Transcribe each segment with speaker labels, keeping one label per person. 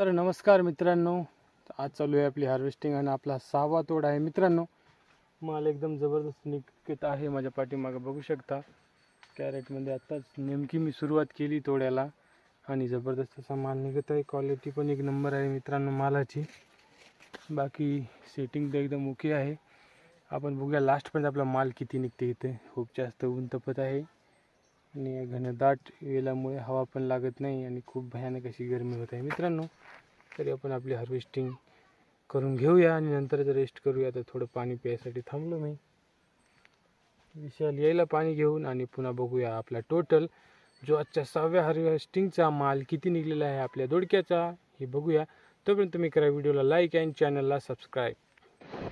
Speaker 1: तर नमस्कार मित्रांनो. आज चालू आहे आपली हार्वेस्टिंग आणि आपला सहावा तोड आहे. मित्रांनो माल एकदम जबरदस्त निघत आहे माझ्या पाठीमागं. बघू शकता कॅरेटमध्ये आत्ताच नेमकी मी सुरुवात केली तोड्याला आणि जबरदस्त असा माल निघत आहे. क्वालिटी पण एक नंबर आहे मित्रांनो मालाची. बाकी सेटिंग तर एकदम ओके आहे. आपण बघूया लास्टपर्यंत आपला माल किती निघते इथे. खूप जास्त ऊन तपत आहे. आणि या घनदाट वेलामुळे हवा पण लागत नाही आणि खूप भयानक अशी गरमी होत आहे. मित्रांनो तरी आपण आपली हार्वेस्टिंग करून घेऊया आणि नंतर रेस्ट करूया तर थोडं पाणी प्यायसाठी थांबलो मी. विशाल यायला पाणी घेऊन आणि पुन्हा बघूया आपला टोटल जो आजच्या सहाव्या हार्वेस्टिंगचा माल किती निघलेला आहे आपल्या दोडक्याचा हे बघूया. तोपर्यंत तुम्ही करा व्हिडिओला लाईक आणि चॅनलला सबस्क्राईब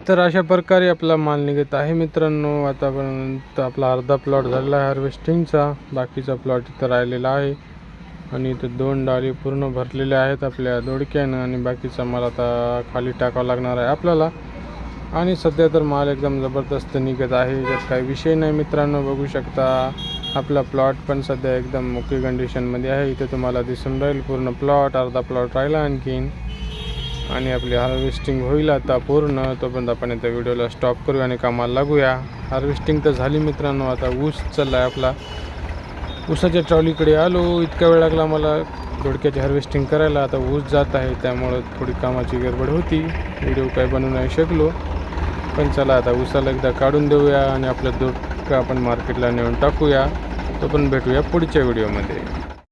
Speaker 1: तर अशा प्रकारे आपला माल निघत आहे मित्रांनो. आतापर्यंत आपला अर्धा प्लॉट झालेला आहे हार्वेस्टिंगचा बाकीचा प्लॉट इथं राहिलेला आहे. आणि इथं दोन डाळी पूर्ण भरलेल्या आहेत आपल्या दोडक्यानं. आणि बाकीचा माल आता खाली टाकावा लागणार आहे आपल्याला. आणि सध्या तर माल एकदम जबरदस्त निघत आहे. यात काही विषय नाही मित्रांनो. बघू शकता आपला प्लॉट पण सध्या एकदम ओके कंडिशनमध्ये आहे. इथे तुम्हाला दिसून राहील पूर्ण प्लॉट अर्धा प्लॉट राहिला आणखीन. आणि आपली हार्वेस्टिंग होईल आता पूर्ण. तोपर्यंत आपण त्या व्हिडिओला स्टॉप करूया आणि कामाला लागूया. हार्वेस्टिंग तर झाली मित्रांनो आता ऊस चालला आहे आपला. ऊसाच्या ट्रॉलीकडे आलो इतका वेळ लागला मला दोडक्याची हार्वेस्टिंग करायला. आता ऊस जात आहे त्यामुळं थोडी कामाची गडबड होती. व्हिडिओ काय बनवू नाही शकलो. पण चला आता ऊसाला एकदा काढून देऊया आणि आपलं दोडकं आपण मार्केटला नेऊन टाकूया. तो पण भेटूया पुढच्या व्हिडिओमध्ये